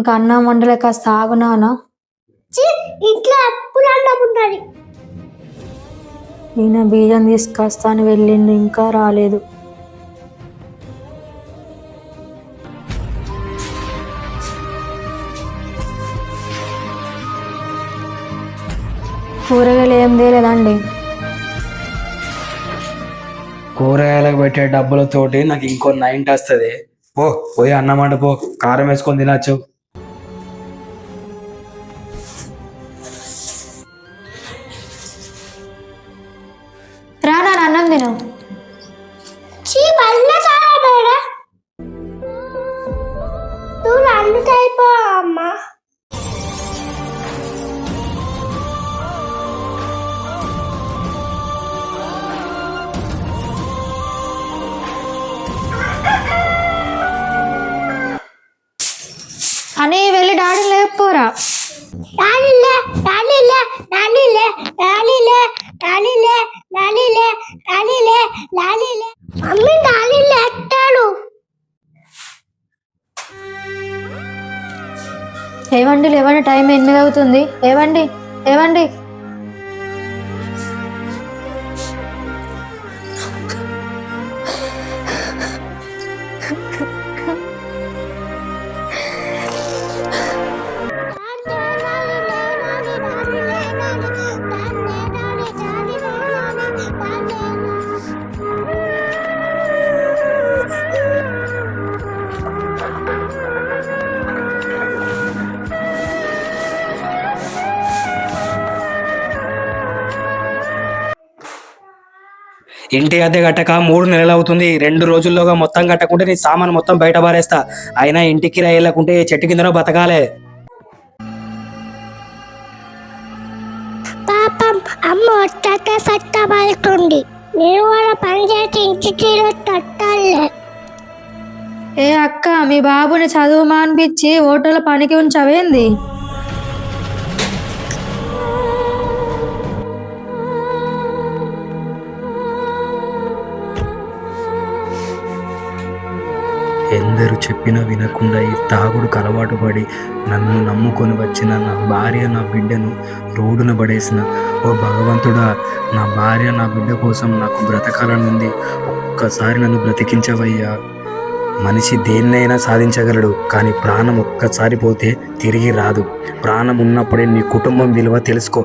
ఇంకా అన్నం వండలే కాస్త ఆగునానా ఇంట్లో అన్నం ఉండాలి ఈయన బీజం తీసుకొస్తా అని వెళ్ళిండు ఇంకా రాలేదు. కూరగాయలు ఏం తేలేదండి? కూరగాయలకు పెట్టే డబ్బులతోటి నాకు ఇంకో నైంట్ వస్తుంది. పో పోయి అన్నమాట పో. కారం వేసుకొని తినచ్చు. నేను అమ్మా. అని వెళ్ళి డాడీ లేకపోరా మమ్మీ ఏవండి లేవండి టైం ఎనిమిది అవుతుంది. ఏవండి ఏవండి? ఇంటి అద్దె కట్టక మూడు నెలలు అవుతుంది రెండు రోజుల్లోగా మొత్తం కట్టకుంటే నీ సామాన్ మొత్తం బయట పారేస్తా. అయినా ఇంటికి వెళ్ళకుంటే చెట్టు కిందనో బతకాలే. పాపం అమ్మ వచ్చాక సట్ట పడుతుంది. నేను తట్టాలే ఏ అక్క మీ బాబుని చదువు మానిపించి హోటల్ పనికి ఉంచవేంది? ఎందరు చెప్పినా వినకుండా ఈ తాగుడుకు అలవాటు పడి నన్ను నమ్ముకొని వచ్చిన నా భార్య నా బిడ్డను రోడ్డున పడేసిన. ఓ భగవంతుడా నా భార్య నా బిడ్డ కోసం నాకు బ్రతకాలనుంది. ఒక్కసారి నన్ను బ్రతికించవయ్యా. మనిషి దేన్నైనా సాధించగలడు కానీ ప్రాణం ఒక్కసారి పోతే తిరిగి రాదు. ప్రాణం ఉన్నప్పుడే నీ కుటుంబం విలువ తెలుసుకో.